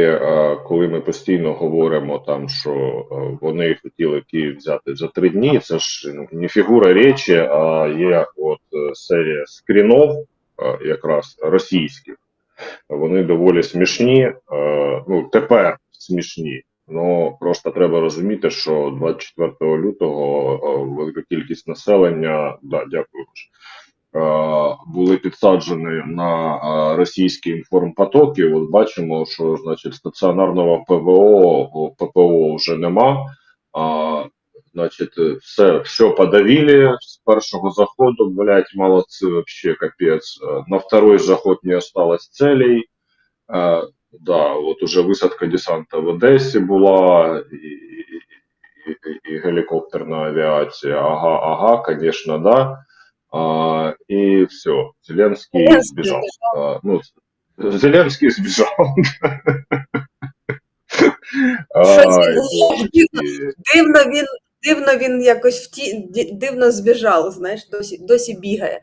е, коли ми постійно говоримо там, що е, вони хотіли Київ взяти за три дні, це ж ну, не фігура речі, а є от е, серія скрінов, якраз російських. Вони доволі смішні. Ну, тепер смішні. Ну просто треба розуміти, що 24 лютого велика кількість населення, да, дякую. Е, були підсаджені на е, російські інформпотоки. От бачимо, що значить стаціонарного ПВО ППО вже нема. А, значить, все, все подавили з першого заходу, блять, молодці, вообще капець. Е, На второй заход не осталось целей. Е, да, от уже висадка десанта в Одесі була, і, і, і, і гелікоптерна авіація. Ага, ага, конечно, да. А, и все, Зеленский, Зеленский сбежал. А, ну, Зеленский сбежал. Щось дивно, він. Дивно він якось вті... ді- дивно збіжав, знаєш, досі, досі бігає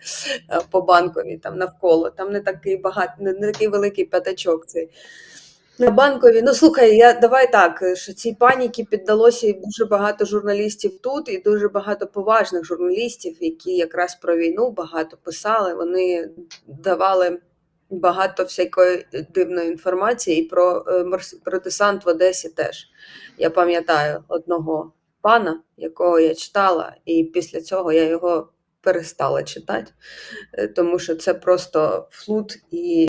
е, по банкові там навколо. Там не такий багат, не, не такий великий п'ятачок цей. На банкові. Ну слухай, я давай так, е, що цій паніки піддалося і дуже багато журналістів тут, і дуже багато поважних журналістів, які якраз про війну багато писали. Вони давали багато всякої дивної інформації і про, е, про десант в Одесі теж. Я пам'ятаю одного пана, якого я читала, і після цього я його перестала читати, е, тому що це просто флут і